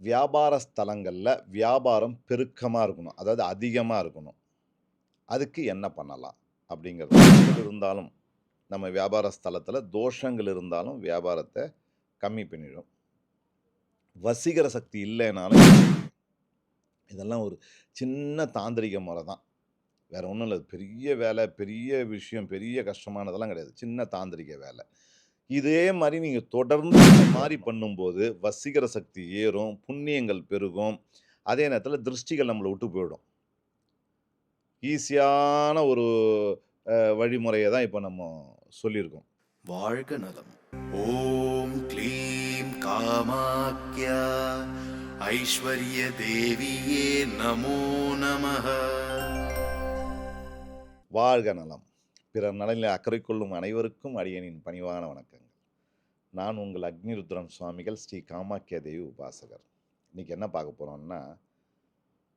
வியாபார ஸ்தலங்களில் வியாபாரம் பெருக்கமாக இருக்கணும். அதாவது அதிகமாக இருக்கணும். அதுக்கு என்ன பண்ணலாம்? அப்படிங்கிறது. இருந்தாலும், நம்ம வியாபார ஸ்தலத்தில் தோஷங்கள் இருந்தாலும் வியாபாரத்தை கம்மி பண்ணிடும். வசீகர சக்தி இல்லைனாலும் இதெல்லாம் ஒரு சின்ன தாந்திரிக முறை தான். வேறு ஒன்றும் இல்லை பெரிய வேலை, பெரிய விஷயம், பெரிய கஷ்டமானதெல்லாம் கிடையாது. சின்ன தாந்திரிக வேலை. இதே மாரி நீங்க தொடர்ந்து இந்த மாரி பண்ணும்போது, வசீகர சக்தி ஏறும், புண்ணியங்கள் பெருகும். அதே நேரத்தில திருஷ்டிகள் நம்மள விட்டு போயிடும். ஈஸியான ஒரு வழிமுறைய தான் இப்ப நம்ம சொல்லியிருக்கோம். வாழ்க நலம் ஓம் க்ளீம் காமாக்யா ஐஸ்வர்ய தேவியே நமோ நமः வாழ்க நலம். பிறர் நலனில் அக்கறை கொள்ளும் அனைவருக்கும் அடியேனின் பணிவான வணக்கங்கள். நான் உங்கள் அக்னிருத்ரன் சுவாமிகள் ஸ்ரீ காமாக்கிய தேவி உபாசகர். இன்றைக்கி என்ன பார்க்க போகிறோம்னா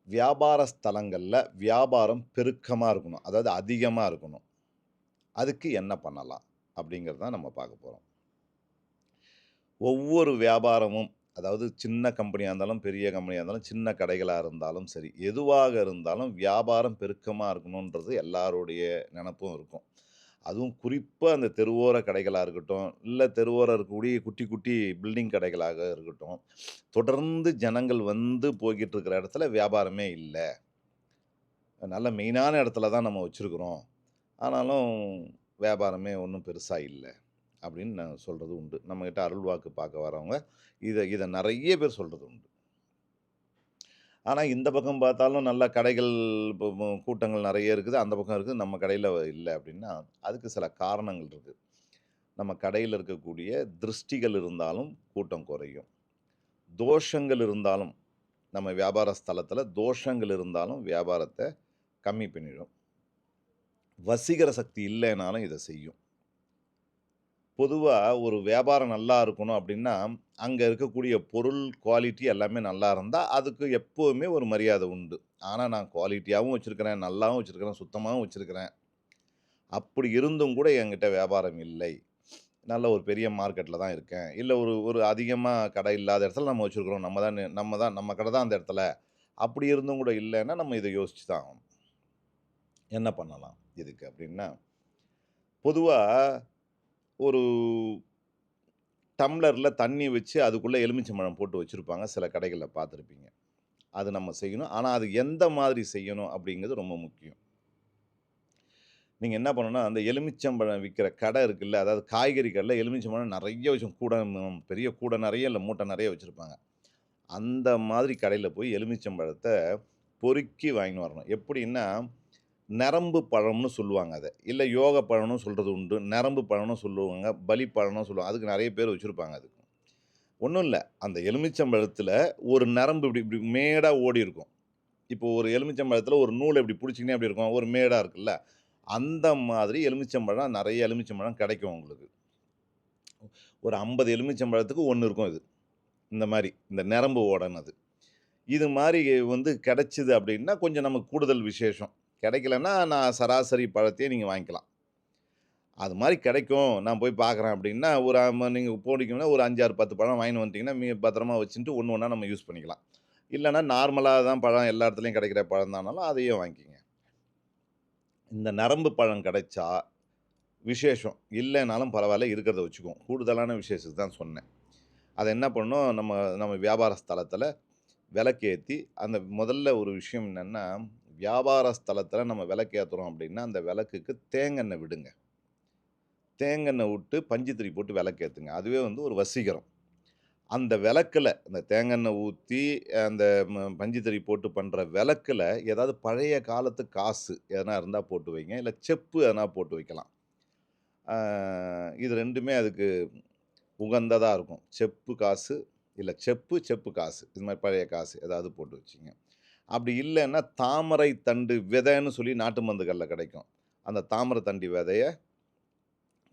வியாபார ஸ்தலங்களில் வியாபாரம் பெருக்கமாக இருக்கணும். அதாவது அதிகமாக இருக்கணும். அதுக்கு என்ன பண்ணலாம்? அப்படிங்கிறது தான் நம்ம பார்க்க போகிறோம் ஒவ்வொரு வியாபாரமும் அதாவது சின்ன கம்பெனியாக இருந்தாலும், பெரிய கம்பெனியாக இருந்தாலும், சின்ன கடைகளாக இருந்தாலும் சரி, எதுவாக இருந்தாலும் வியாபாரம் பெருக்கமாக இருக்கணுன்றது எல்லாருடைய நினப்பும் இருக்கும். அதுவும் குறிப்பாக அந்த தெருவோர கடைகளாக இருக்கட்டும், இல்லை தெருவோரம் இருக்கக்கூடிய குட்டி, குட்டி பில்டிங் கடைகளாக இருக்கட்டும், தொடர்ந்து ஜனங்கள் வந்து போய்கிட்டு இருக்கிற இடத்துல வியாபாரமே இல்லை நல்ல மெயினான இடத்துல தான் நம்ம வச்சுருக்குறோம் ஆனாலும் வியாபாரமே ஒன்றும் பெருசாக இல்லை அப்படின்னு நான் சொல்கிறது உண்டு. நம்மக்கிட்ட அருள்வாக்கு பார்க்க வரவங்க, இதை இதை நிறைய பேர் சொல்கிறது உண்டு. ஆனால் இந்த பக்கம் பார்த்தாலும் நல்ல கடைகள் கூட்டங்கள் நிறைய இருக்குது. அந்த பக்கம் இருக்குது. நம்ம கடையில் இல்லை அப்படின்னா, அதுக்கு சில காரணங்கள் இருக்குது நம்ம கடையில் இருக்கக்கூடிய திருஷ்டிகள் இருந்தாலும் கூட்டம் குறையும். தோஷங்கள் இருந்தாலும், நம்ம வியாபார ஸ்தலத்தில் தோஷங்கள் இருந்தாலும் வியாபாரத்தை கம்மி பண்ணிடும். வசீகர சக்தி இல்லைனாலும் இதை செய்யும். பொதுவாக ஒரு வியாபாரம் நல்லா இருக்கணும் அப்படின்னா, அங்கே இருக்கக்கூடிய பொருள் குவாலிட்டி எல்லாமே நல்லா இருந்தால் அதுக்கு எப்போவுமே ஒரு மரியாதை உண்டு. ஆனால் நான் குவாலிட்டியாகவும் வச்சுருக்கிறேன் நல்லாவும் வச்சுருக்கிறேன் சுத்தமாகவும் வச்சுருக்கிறேன் அப்படி இருந்தும் கூட என்கிட்ட வியாபாரம் இல்லை. நல்ல ஒரு பெரிய மார்க்கெட்டில் தான் இருக்கேன். இல்லை ஒரு ஒரு அதிகமாக கடை இல்லாத இடத்துல நம்ம வச்சுருக்குறோம் நம்ம தான் நம்ம தான் நம்ம கடை தான் அந்த இடத்துல. அப்படி இருந்தும் கூட இல்லைன்னா நம்ம இதை யோசிச்சு தான் ஆகணும். என்ன பண்ணலாம் இதுக்கு அப்படின்னா, பொதுவாக ஒரு டம்ளரில் தண்ணி வச்சு அதுக்குள்ளே எலுமிச்சம்பழம் போட்டு வச்சுருப்பாங்க சில கடைகளில் பார்த்துருப்பீங்க. அது நம்ம செய்யணும். ஆனால் அது எந்த மாதிரி செய்யணும் அப்படிங்கிறது ரொம்ப முக்கியம். நீங்கள் என்ன பண்ணணும்னா, அந்த எலுமிச்சம்பழம் விற்கிற கடை இருக்குல்ல, அதாவது காய்கறி கடையில் எலுமிச்சம்பழம் நிறைய வச்சு கூடை பெரிய கூடை நிறைய இல்லை மூட்டை நிறைய வச்சுருப்பாங்க அந்த மாதிரி கடையில் போய் எலுமிச்சம்பழத்தை பொறுக்கி வாங்கின்னு வரணும். எப்படின்னா, நரம்பு பழம்னு சொல்லுவாங்க அதை இல்லை யோக பழம்னு சொல்கிறது உண்டு. நரம்பு பழம்னு சொல்லுவாங்க. பலி பழம்னு சொல்லுவாங்க. அதுக்கு நிறைய பேர் வச்சுருப்பாங்க அதுக்கு. ஒன்றும் இல்லை அந்த எலுமிச்சம்பழத்தில் ஒரு நரம்பு இப்படி இப்படி மேடாக ஓடி இருக்கும். இப்போ ஒரு எலுமிச்சம்பழத்தில் ஒரு நூலை இப்படி பிடிச்சிங்கன்னா அப்படி இருக்கும்? ஒரு மேடாக இருக்குல்ல. அந்த மாதிரி எலுமிச்சம்பழம் நிறைய எலுமிச்சம்பழம் கிடைக்கும் உங்களுக்கு. ஒரு 50 எலுமிச்சம்பழத்துக்கு ஒன்று இருக்கும் இது. இந்த மாதிரி இந்த நரம்பு ஓடனது. இது மாதிரி வந்து கிடச்சிது அப்படின்னா, கொஞ்சம் நமக்கு கூடுதல் விசேஷம். கிடைக்கலன்னா, நான் சராசரி பழத்தையே நீங்கள் வாங்கிக்கலாம். அது மாதிரி கிடைக்கும். நான் போய் பார்க்குறேன் அப்படின்னா, ஒரு நீங்கள் நீங்க போனீங்கன்னா ஒரு 5, 6, 10 பழம் வாங்கிட்டு வந்துட்டிங்கன்னா மீ பத்திரமா வச்சுட்டு ஒன்று ஒன்றா நம்ம யூஸ் பண்ணிக்கலாம். இல்லைன்னா நார்மலாக தான் பழம் எல்லா இடத்துலையும் கிடைக்கிற பழம் தானாலும் அதையும் வாங்கிக்கிங்க இந்த நரம்பு பழம் கிடைச்சா விசேஷம். இல்லைனாலும் பரவாயில்ல இருக்கிறத வச்சுக்குவோம். கூடுதலான விசேஷத்துக்கு தான் சொன்னேன். அதை என்ன பண்ணோம் நம்ம நம்ம வியாபார ஸ்தலத்தில் விளக்கேற்றி அந்த முதல்ல ஒரு விஷயம் என்னென்னா வியாபார ஸ்தலத்தில் நம்ம விளக்கு ஏற்றுறோம் அப்படின்னா, அந்த விளக்குக்கு தேங்கெண்ணெய் விடுங்க. தேங்கெண்ணெய் விட்டு பஞ்சுத்திரி போட்டு விளக்கேத்துங்க. அதுவே வந்து ஒரு வசீகரம். அந்த விளக்கில் அந்த தேங்கெண்ணெய் ஊற்றி அந்த பஞ்சுத்திரி போட்டு பண்ணுற விளக்கில் ஏதாவது பழைய காலத்து காசு எதனா இருந்தால் போட்டு வைங்க. இல்லை செப்பு எதனா போட்டு வைக்கலாம். இது ரெண்டுமே அதுக்கு உகந்ததாக இருக்கும். செப்பு காசு, இல்லை செப்பு, செப்பு காசு. இது மாதிரி பழைய காசு ஏதாவது போட்டு வச்சிங்க அப்படி இல்லைன்னா தாமரை தண்டு விதைன்னு சொல்லி நாட்டு மந்துகளில் கிடைக்கும். அந்த தாமரை தண்டு விதையை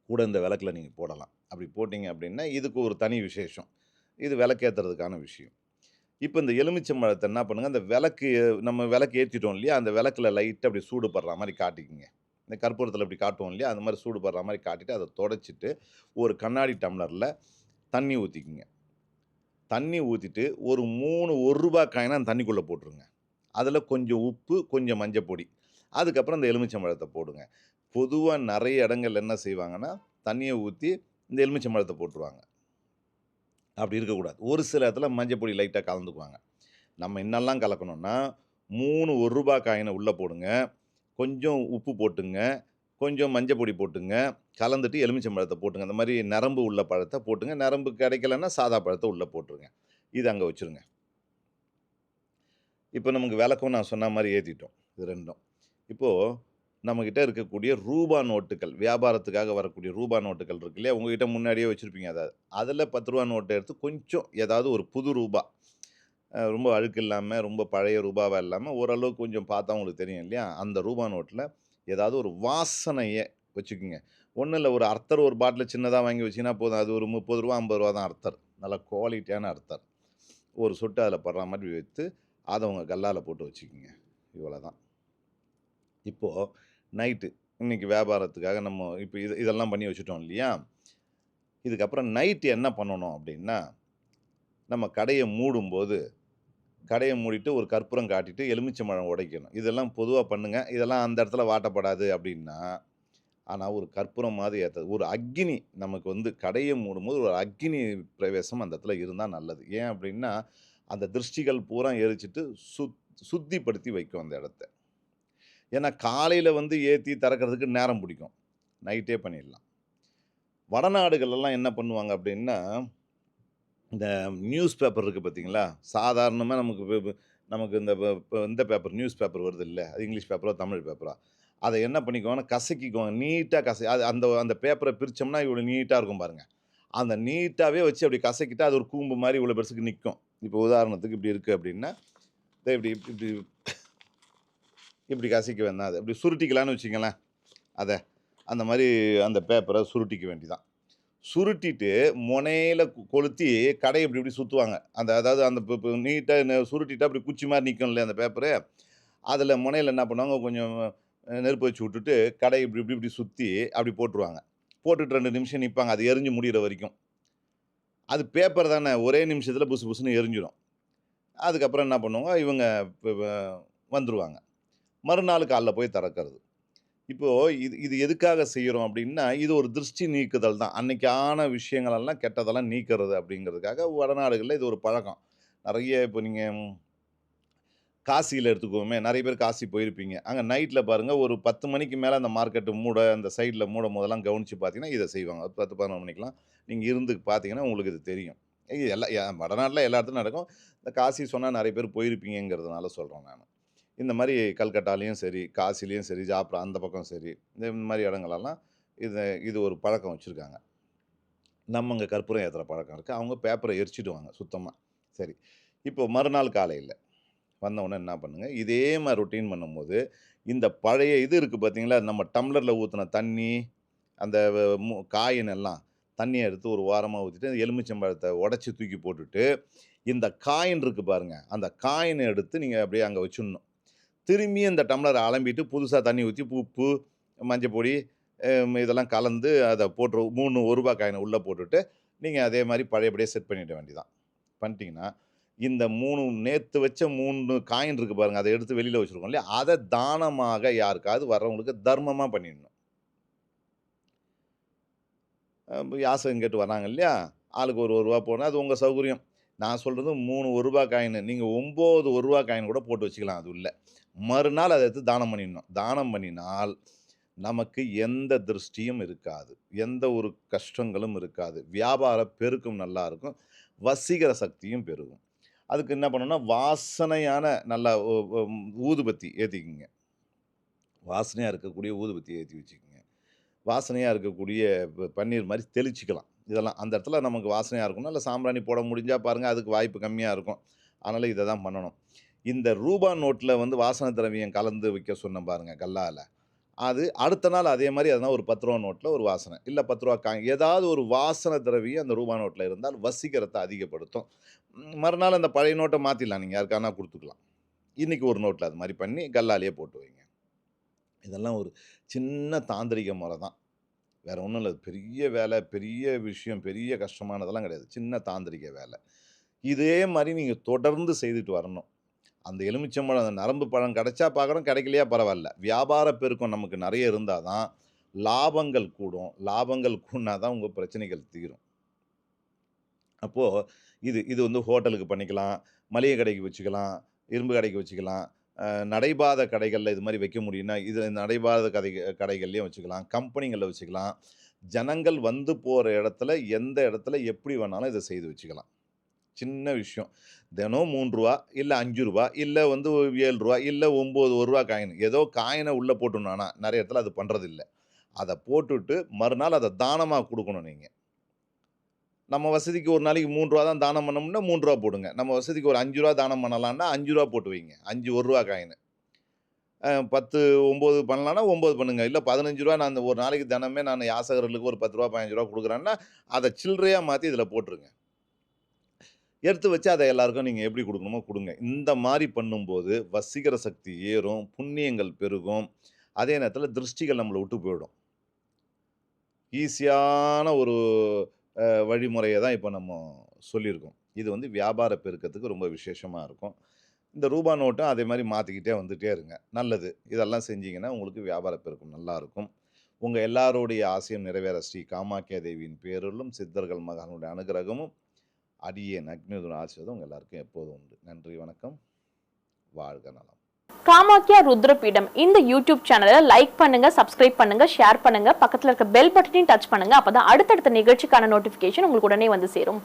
கூட இந்த விளக்கில் நீங்கள் போடலாம். அப்படி போட்டிங்க அப்படின்னா, இதுக்கு ஒரு தனி விசேஷம். இது விளக்கேத்துறதுக்கான விஷயம். இப்போ இந்த எலுமிச்சம்பழத்த என்ன பண்ணுங்க, அந்த விளக்கு நம்ம விளக்கு ஏற்றிட்டோம் இல்லையா? அந்த விளக்குல லைட்டு அப்படி சூடு படுற காட்டிக்கிங்க இந்த கற்பூரத்தில் இப்படி காட்டுவோம் இல்லையா? அந்த மாதிரி சூடு படுற மாரி காட்டிட்டு, அதை தொடச்சிட்டு, ஒரு கண்ணாடி டம்ளரில் தண்ணி ஊற்றிக்கிங்க தண்ணி ஊற்றிட்டு ஒரு மூணு ஒரு ரூபா காயினா அந்த தண்ணிக்குள்ளே போட்டுருங்க அதில் கொஞ்சம் உப்பு கொஞ்சம் மஞ்சள் பொடி. அதுக்கப்புறம் இந்த எலுமிச்சம்பழத்தை போடுங்க. பொதுவாக நிறைய இடங்கள் என்ன செய்வாங்கன்னா தண்ணியை ஊற்றி இந்த எலுமிச்சம்பழத்தை போட்டுருவாங்க. அப்படி இருக்கக்கூடாது. ஒரு சில இடத்துல மஞ்சள் பொடி லைட்டாக கலந்துக்குவாங்க. நம்ம என்னெல்லாம் கலக்கணும்னா மூணு ஒரு ரூபா காயினை உள்ளே போடுங்க. கொஞ்சம் உப்பு போட்டுங்க. கொஞ்சம் மஞ்சள் பொடி போட்டுங்க. கலந்துட்டு எலுமிச்சம்பழத்தை போட்டுங்க. அந்த மாதிரி நரம்பு உள்ள பழத்தை போட்டுங்க. நரம்பு கிடைக்கலன்னா சாதா பழத்தை உள்ளே போட்டுருங்க. இது அங்கே வச்சுருங்க. இப்போ நமக்கு விளக்கம் நான் சொன்ன மாதிரி ஏற்றிட்டோம் இது ரெண்டும். இப்போது நம்மக்கிட்ட இருக்கக்கூடிய ரூபா நோட்டுகள் வியாபாரத்துக்காக வரக்கூடிய ரூபா நோட்டுகள் இருக்கு இல்லையா? உங்ககிட்ட முன்னாடியே வச்சுருப்பீங்க. அதாவது அதில் பத்து ரூபா நோட்டை எடுத்து கொஞ்சம் ஏதாவது ஒரு புது ரூபா ரொம்ப அழுக்கு இல்லாமல் ரொம்ப பழைய ரூபாவாக இல்லாமல் ஓரளவுக்கு கொஞ்சம் பார்த்தா உங்களுக்கு தெரியும் இல்லையா? அந்த ரூபா நோட்டில் ஏதாவது ஒரு வாசனையை வச்சுக்கோங்க. ஒன்றும் இல்லை ஒரு அர்த்தர் ஒரு பாட்டில் சின்னதாக வாங்கி வச்சிங்கன்னா போதும். அது ஒரு முப்பது ரூபா ஐம்பது ரூபா தான் அர்த்தர். நல்ல குவாலிட்டியான அர்த்தர். ஒரு சொட்டு அதில் படுற மாதிரி வைத்து அதை உங்கள் கல்லால் போட்டு வச்சுக்கிங்க. இவ்வளோ தான் இப்போது நைட்டு இன்னைக்கு வியாபாரத்துக்காக நம்ம இப்போ இது இதெல்லாம் பண்ணி வச்சுட்டோம் இல்லையா? இதுக்கப்புறம் நைட்டு என்ன பண்ணணும் அப்படின்னா நம்ம கடையை மூடும்போது கடையை மூடிட்டு ஒரு கற்பூரம் காட்டிட்டு எலுமிச்சம்பழம் உடைக்கணும். இதெல்லாம் பொதுவாக பண்ணுங்கள் இதெல்லாம் அந்த இடத்துல வாட்டப்படாது அப்படின்னா ஆனால் ஒரு கற்பூரம் மாதிரி ஏற்றது ஒரு அக்னி நமக்கு வந்து கடையை மூடும்போது ஒரு அக்னி பிரவேசம் அந்த இடத்துல இருந்தால் நல்லது. ஏன் அப்படின்னா அந்த திருஷ்டிகள் பூரா எரிச்சிட்டு சுத் சுத்திப்படுத்தி வைக்கும் அந்த இடத்த. ஏன்னா காலையில் வந்து ஏற்றி திறக்கிறதுக்கு நேரம் பிடிக்கும். நைட்டே பண்ணிடலாம். வடநாடுகளெல்லாம் என்ன பண்ணுவாங்க அப்படின்னா இந்த நியூஸ் பேப்பர் இருக்குது பார்த்தீங்களா? சாதாரணமாக நமக்கு நமக்கு இந்த இந்த பேப்பர் நியூஸ் பேப்பர் வருது இல்லை அது இங்கிலீஷ் பேப்பரோ தமிழ் பேப்பரோ அதை என்ன பண்ணிக்குவாங்கன்னா கசக்கிக்குவாங்க. நீட்டாக கசை அது அந்த அந்த பேப்பரை பிரித்தோம்னா இவ்வளோ நீட்டாக இருக்கும் பாருங்கள் அந்த நீட்டாகவே வச்சு அப்படி கசக்கிட்டால் அது ஒரு கூம்பு மாதிரி இவ்வளோ பெருசுக்கு நிற்கும் இப்போ உதாரணத்துக்கு இப்படி இருக்குது அப்படின்னா இதை இப்படி இப்படி இப்படி கசிக்க வேண்டாம். அது அப்படி சுருட்டிக்கலான்னு வச்சுங்களேன் அதை அந்த மாதிரி அந்த பேப்பரை சுருட்டிக்க வேண்டிதான். சுருட்டிட்டு முனையில் கொளுத்தி கடையை இப்படி இப்படி சுற்றுவாங்க அந்த அதாவது அந்த நீட்டாக சுருட்டிட்டு அப்படி குச்சி மாதிரி நிற்கும் இல்லையா அந்த பேப்பரு அதில் முனையில் என்ன பண்ணுவாங்க? கொஞ்சம் நெருப்பு வச்சு விட்டுட்டு கடையை இப்படி இப்படி இப்படி சுற்றி அப்படி போட்டுருவாங்க. போட்டுட்டு ரெண்டு நிமிஷம் நிற்பாங்க அது எரிஞ்சு முடிகிற வரைக்கும். அது பேப்பர் தானே ஒரே நிமிஷத்தில் புசு புசுன்னு எரிஞ்சிடும் அதுக்கப்புறம் என்ன பண்ணுவாங்க? இவங்க வந்துடுவாங்க மறுநாள் காலைல போய் திறக்கிறது. இப்போது இது இது எதுக்காக செய்கிறோம் அப்படின்னா இது ஒரு திருஷ்டி நீக்குதல் தான். அன்னைக்கான விஷயங்களெல்லாம் கெட்டதெல்லாம் நீக்கிறது அப்படிங்கிறதுக்காக வடநாடுகளில் இது ஒரு பழக்கம். நிறைய இப்போ நீங்கள் காசியில் எடுத்துக்கோமே நிறைய பேர் காசி போயிருப்பீங்க. அங்கே நைட்டில் பாருங்கள் ஒரு பத்து மணிக்கு மேலே அந்த மார்க்கெட்டு மூட அந்த சைடில் மூடும் போதெல்லாம் கவனித்து பார்த்தீங்கன்னா இதை செய்வாங்க. பத்து பதினொன்று மணிக்கெலாம் நீங்கள் இருந்து பார்த்தீங்கன்னா உங்களுக்கு இது தெரியும். இது எல்லா வடநாட்டில் எல்லா இடத்துலையும் நடக்கும். இந்த காசி சொன்னால் நிறைய பேர் போயிருப்பீங்கிறதுனால சொல்கிறேன் நான். இந்த மாதிரி கல்கட்டாலையும் சரி காசிலையும் சரி ஜாப்ரா அந்த பக்கம் சரி இந்த மாதிரி இடங்களெல்லாம் இது இது ஒரு பழக்கம் வச்சுருக்காங்க. நம்ம இங்கே கற்பூரம் ஏற்றுற பழக்கம் இருக்குது அவங்க பேப்பரை எரிச்சிடுவாங்க சுத்தமாக சரி. இப்போ மறுநாள் காலையில். வந்தவுடனே என்ன பண்ணுங்கள் இதே மாதிரி ரொட்டீன் பண்ணும்போது இந்த பழைய இது இருக்குது பார்த்தீங்களா நம்ம டம்ளரில் ஊற்றின தண்ணி அந்த மு- காயின் எல்லாம் தண்ணியை எடுத்து ஒரு வாரமாக ஊற்றிட்டு எலுமிச்சம்பழத்தை உடச்சி தூக்கி போட்டுட்டு இந்த காயின் இருக்குது பாருங்கள் அந்த காயினை எடுத்து நீங்கள் அப்படியே அங்கே வச்சுடணும். திரும்பி இந்த டம்ளரை அலம்பிட்டு புதுசாக தண்ணி ஊற்றி உப்பு மஞ்சள் பொடி இதெல்லாம் கலந்து அதை போட்டு மூணு ஒரு ரூபா காயினை உள்ளே போட்டுட்டு நீங்கள் அதே மாதிரி பழையபடியே செட் பண்ணிட வேண்டியதான் பண்ணிட்டீங்கன்னா இந்த மூணு நேற்று வச்ச மூணு காயின் இருக்குது பாருங்கள் அதை எடுத்து வெளியில் வச்சுருக்கோம் இல்லையா? அதை தானமாக யாருக்காவது வர்றவங்களுக்கு தர்மமாக பண்ணிடணும். யாசகம் கேட்டு வராங்க இல்லையா? ஆளுக்கு ஒரு ஒரு ரூபா போனால் அது உங்கள் சௌகரியம். நான் சொல்கிறது மூணு ஒரு ரூபா காயின் நீங்கள் ஒம்பது ஒரு ரூபா காயின் கூட போட்டு வச்சுக்கலாம் அது இல்லை. மறுநாள் அதை எடுத்து தானம் பண்ணிடணும். தானம் பண்ணினால் நமக்கு எந்த திருஷ்டியும் இருக்காது. எந்த ஒரு கஷ்டங்களும் இருக்காது. வியாபார பெருக்கும் நல்லா இருக்கும். வசீகர சக்தியும் பெருகும். அதுக்கு என்ன பண்ணணும்னா வாசனையான நல்ல ஊதுபத்தி ஏற்றிக்கிங்க வாசனையாக இருக்கக்கூடிய ஊதுபத்தி ஏற்றி வச்சுக்கோங்க. வாசனையாக இருக்கக்கூடிய பன்னீர் மாதிரி தெளிச்சிக்கலாம். இதெல்லாம் அந்த இடத்துல நமக்கு வாசனையாக இருக்கணும் இல்லை சாம்பிராணி போட முடிஞ்சால் பாருங்கள் அதுக்கு வாய்ப்பு கம்மியாக இருக்கும். அதனால் இதை தான் பண்ணணும். இந்த ரூபா நோட்டில் வந்து வாசனை திரவியம் கலந்து வைக்க சொன்ன பாருங்கள் கல்லால். அது அடுத்த நாள் அதே மாதிரி அதனால் ஒரு பத்து ரூபா நோட்டில் ஒரு வாசனை. இல்லை பத்து ரூபா காய் ஏதாவது ஒரு வாசனை திரவியம் அந்த ரூபா நோட்டில் இருந்தால் வசீகரத்தை அதிகப்படுத்தும். மறுநாள் அந்த பழைய நோட்டை மாற்றிடலாம் நீங்கள் யாருக்கானா கொடுத்துக்கலாம். இன்றைக்கி ஒரு நோட்டில் அது மாதிரி பண்ணி கல்லாலேயே போட்டு வைங்க. இதெல்லாம் ஒரு சின்ன தாந்திரிக முறை தான். வேற ஒன்றும் இல்லை. பெரிய வேலை பெரிய விஷயம் பெரிய கஷ்டமானதெல்லாம் கிடையாது. சின்ன தாந்திரிக வேலை. இதே மாதிரி நீங்கள் தொடர்ந்து செய்துட்டு வரணும். அந்த எலுமிச்சம்பழம் அந்த நரம்பு பழம் கிடைச்சா பார்க்குறோம் கிடைக்கலையா பரவாயில்ல. வியாபார பெருக்கம் நமக்கு நிறைய இருந்தால் தான் லாபங்கள் கூடும். லாபங்கள் கூடினா தான் உங்கள் பிரச்சனைகள் தீரும். அப்போது இது இது வந்து ஹோட்டலுக்கு பண்ணிக்கலாம் மளிகை கடைக்கு வச்சுக்கலாம் இரும்பு கடைக்கு வச்சுக்கலாம் நடைபாத கடைகளில் இது மாதிரி வைக்க முடியும்னா இது நடைபாத கதை கடைகள்லையும் வச்சுக்கலாம் கம்பெனிகளில் வச்சுக்கலாம். ஜனங்கள் வந்து போகிற இடத்துல எந்த இடத்துல எப்படி வேணாலும் இதை செய்து வச்சுக்கலாம். சின்ன விஷயம். தினம் மூணு ரூபா இல்லை அஞ்சு ரூபா இல்லை வந்து ஏழு ரூபா இல்லை ஒம்பது ஒரு ரூபா காயின். ஏதோ காயினை உள்ளே போட்டுனானா நிறைய இடத்துல அது பண்ணுறதில்ல அதை போட்டுட்டு மறுநாள் அதை தானமாக கொடுக்கணும் நீங்கள் நம்ம வசதிக்கு ஒரு நாளைக்கு மூணு ரூபா தான் தானம் பண்ணோம்னா மூணு ரூபா போடுங்க. நம்ம வசதிக்கு ஒரு அஞ்சு ரூபா தானம் பண்ணலான்னா அஞ்சு ரூபா போட்டு வைங்க. அஞ்சு ஒரு ரூபா காயின் பத்து ஒம்பது பண்ணலான்னா ஒம்பது பண்ணுங்க. இல்லை பதினஞ்சு ரூபா நான் அந்த ஒரு நாளைக்கு தினமே நான் யாசகர்களுக்கு ஒரு பத்து ரூபா பதினஞ்சு ரூபா கொடுக்குறேன்னா அதை சில்லறையாக மாற்றி இதில் போட்டுருங்க. எடுத்து வச்சு அதை எல்லாருக்கும் நீங்கள் எப்படி கொடுக்கணுமோ கொடுங்க. இந்த மாதிரி பண்ணும்போது வசீகர சக்தி ஏறும் புண்ணியங்கள் பெருகும். அதே நேரத்தில் திருஷ்டிகள் நம்மளை விட்டு போயிடும். ஈஸியான ஒரு வழிமுறையை தான் இப்போ நம்ம சொல்லியிருக்கோம். இது வந்து வியாபார பெருக்கத்துக்கு ரொம்ப விசேஷமாக இருக்கும். இந்த ரூபா நோட்டும் அதே மாதிரி மாற்றிக்கிட்டே வந்துகிட்டே இருங்க. நல்லது. இதெல்லாம் செஞ்சீங்கன்னா உங்களுக்கு வியாபார பெருக்கம் நல்லாயிருக்கும் உங்கள் எல்லாருடைய ஆசையும் நிறைவேற ஸ்ரீ காமாக்கியா தேவியின் பேருளும் சித்தர்கள் மகனுடைய அனுகிரகமும் அடியே அக்னியுடன் ஆசிரியதும் உங்கள் எல்லாருக்கும் எப்போதும் உண்டு. நன்றி வணக்கம். வாழ்க நலம். காமாக்கியா ருத்ரபீடம். இந்த யூடியூப் சேனலை லைக் பண்ணுங்க சப்ஸ்கிரைப் பண்ணுங்க ஷேர் பண்ணுங்க. பக்கத்துல இருக்க பெல் பட்டனையும் டச் பண்ணுங்க. அப்பதான் அடுத்தடுத்த நிகழ்ச்சிக்கான நோட்டிபிகேஷன் உங்களுக்கு உடனே வந்து சேரும்.